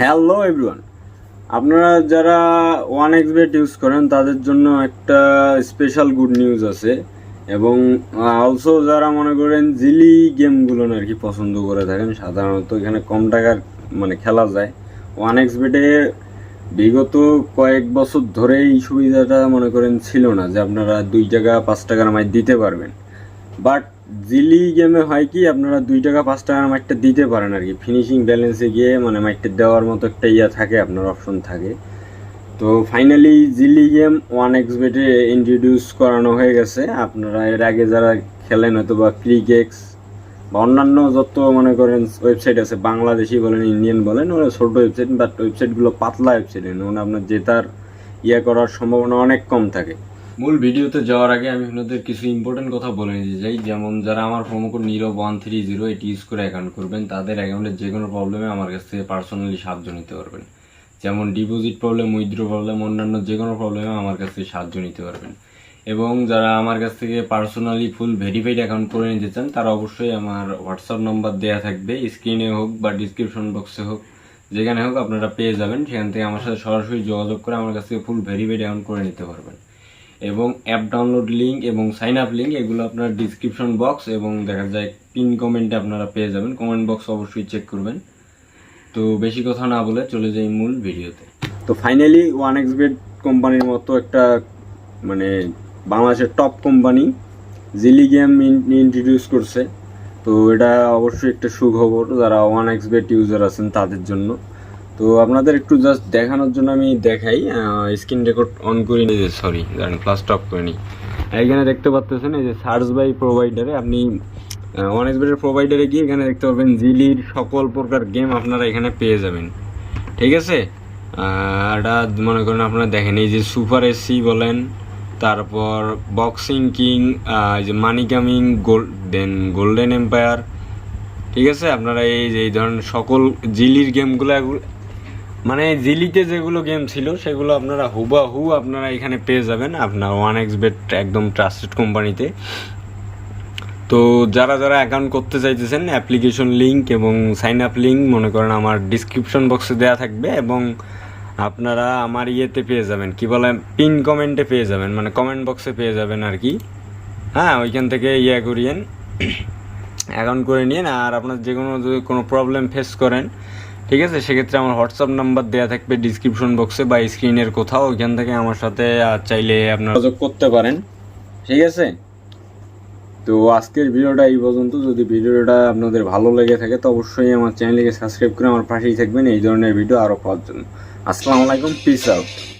Hello everyone আপনারা যারা one X bet use করেন, তাদের জন্য একটা স্পেশাল গুড নিউজ আছে এবং অলসো যারা মনে করেন জিলি গেমগুলো আর কি পছন্দ করে থাকেন, সাধারণত এখানে কম টাকার মানে খেলা যায়। ওয়ান এক্স বেটে বিগত কয়েক বছর ধরে এই সুবিধাটা মনে করেন ছিল না যে আপনারা দুই টাকা, পাঁচ টাকার মাইর দিতে পারবেন। বাট জিলি গেমে হয় কি, আপনারা দুই টাকা, পাঁচ টাকার মাইটটা দিতে পারেন আর কি। ফিনিশিং ব্যালেন্সে গিয়ে মানে মাইটটা দেওয়ার মতো একটা ইয়া থাকে, আপনার অপশন থাকে। তো finally Jili game one X বেটে ইন্ট্রোডিউস করানো হয়ে গেছে। আপনারা এর আগে যারা খেলেন হয়তো বা ক্রিকেক্স বা অন্যান্য যত মনে করেন ওয়েবসাইট আছে, বাংলাদেশি বলেন ইন্ডিয়ান বলেন, ওরা ছোট ওয়েবসাইট বাট ওয়েবসাইটগুলো পাতলা ওয়েবসাইট মানে আপনার জেতার ইয়ে করার সম্ভাবনা অনেক কম থাকে। মূল ভিডিওতে যাওয়ার আগে আমি আপনাদের কিছু ইম্পর্টেন্ট কথা বলে নিতে চাই। যেমন যারা আমার প্রোমো কোড নিরো ওয়ান থ্রি জিরো এটি ইউজ করে অ্যাকাউন্ট করবেন, তাদের অ্যাকাউন্টের যে কোনো প্রবলেমে আমার কাছ থেকে পার্সোনালি সাহায্য নিতে পারবেন। যেমন ডিপোজিট প্রবলেম উইথড্র প্রবলেম অন্যান্য যে কোনো প্রবলেমে আমার কাছ থেকে সাহায্য নিতে পারবেন। এবং যারা আমার কাছ থেকে পার্সোনালি ফুল ভেরিফাইড অ্যাকাউন্ট করে নিতে চান, তারা অবশ্যই আমার হোয়াটসঅ্যাপ নম্বর দেওয়া থাকবে। স্ক্রিনে হোক বা ডিসক্রিপশন বক্সে হোক, যেখানে হোক আপনারা পেয়ে যাবেন। সেখান থেকে আমার সাথে সরাসরি যোগাযোগ করে আমার কাছ থেকে ফুল ভেরিফাইড অ্যাকাউন্ট করে নিতে পারবেন। এবং অ্যাপ ডাউনলোড লিঙ্ক এবং সাইন আপ লিঙ্ক এগুলো আপনার ডিসক্রিপশন বক্স এবং দেখা যায় পিন কমেন্টে আপনারা পেয়ে যাবেন। কমেন্ট বক্স অবশ্যই চেক করবেন। তো বেশি কথা না বলে চলে যাই মূল ভিডিওতে। তো ফাইনালি ওয়ান এক্স বেড কোম্পানির মতো একটা মানে বাংলাদেশের top company Jili game introduce করছে। তো এটা অবশ্যই একটা সুখবর, যারা ওয়ান এক্স বেট ইউজার আছেন তাদের জন্য। তো আপনাদের একটু জাস্ট দেখানোর জন্য আমি দেখাই স্ক্রিন রেকর্ড অন করি। নি যে সরি জানেন প্লাস টপ করে নিই। এখানে দেখতে পাচ্ছেন এই যে সার্চ বাই প্রোভাইডারে আপনি ওয়ান এক্স বেটের প্রোভাইডারে গিয়ে এখানে দেখতে পাবেন জিলির সকল প্রকার গেম আপনারা এখানে পেয়ে যাবেন। ঠিক আছে? এটা মনে করেন আপনারা দেখেন, এই যে সুপার এসি বলেন, তারপর বক্সিং কিং এই যে মানি কামিং গোল্ড দেন গোল্ডেন এম্পায়ার ঠিক আছে? আপনারা এই যে, এই ধরনের সকল জিলির গেমগুলো মানে জিলিতে যেগুলো গেম ছিল, সেগুলো আপনারা হুবাহু আপনারা এখানে পেয়ে যাবেন আপনার ওয়ান এক্স বেট একদম ট্রাস্টেড কোম্পানিতে তো। যারা যারা অ্যাকাউন্ট করতে চাইতেছেন অ্যাপ্লিকেশন লিঙ্ক এবং সাইন আপ লিঙ্ক মনে করেন আমার ডিসক্রিপশন বক্সে দেওয়া থাকবে এবং আপনারা আমার ইয়েতে পেয়ে যাবেন। কি বলে? পিন কমেন্টে পেয়ে যাবেন মানে কমেন্ট বক্সে পেয়ে যাবেন আর কি। হ্যাঁ ওইখান থেকে ইয়ে করিয়েন অ্যাকাউন্ট করে নিন আর আপনার যে কোনো যদি কোনো প্রবলেম ফেস করেন ঠিক আছে? সেক্ষেত্রে আমার হোয়াটসঅ্যাপ নাম্বার দেওয়া থাকবে ডিসক্রিপশন বক্সে বা স্ক্রিনের কোথাও। ওইখান থেকে আমার সাথে চাইলে আপনারা যোগাযোগ করতে পারেন। ঠিক আছে? তো আজকের ভিডিওটা এই পর্যন্ত। যদি ভিডিওটা আপনাদের ভালো লেগে থাকে, তো অবশ্যই আমার চ্যানেলকে সাবস্ক্রাইব করে আমার পাশেই থাকবেন। এই ধরনের ভিডিও আরও পাওয়ার জন্য। আসসালামু আলাইকুম পিস আউট